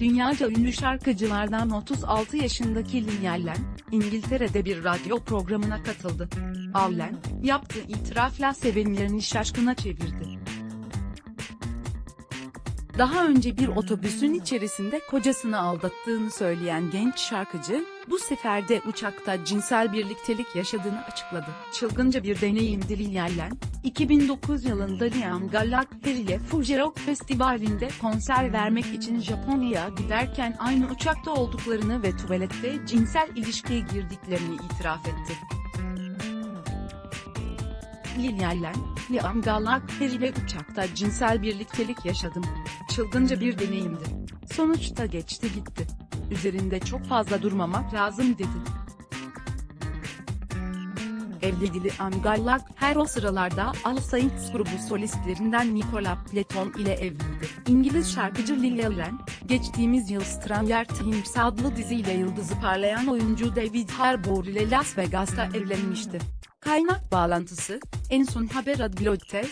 Dünyaca ünlü şarkıcılardan 36 yaşındaki Lil Allen, İngiltere'de bir radyo programına katıldı. Allen, yaptığı itirafla sevenlerini şaşkına çevirdi. Daha önce bir otobüsün içerisinde kocasını aldattığını söyleyen genç şarkıcı, bu sefer de uçakta cinsel birliktelik yaşadığını açıkladı. Çılgınca bir deneyimdi Lil Allen, 2009 yılında Liam Gallagher ile Fuji Rock Festivali'nde konser vermek için Japonya'ya giderken aynı uçakta olduklarını ve tuvalette cinsel ilişkiye girdiklerini itiraf etti. Lil Allen, Liam Gallagher ile uçakta cinsel birliktelik yaşadım. Çılgınca bir deneyimdi. Sonuçta geçti gitti. Üzerinde çok fazla durmamak lazım dedi. Evli Liam Gallagher o sıralarda All Saints grubu solistlerinden Nicola Platon ile evliydi. İngiliz şarkıcı Lil Allen, geçtiğimiz yıl Stranger Things adlı diziyle yıldızı parlayan oyuncu David Harbour ile Las Vegas'ta evlenmişti. Kaynak bağlantısı, en son haber adblog'te.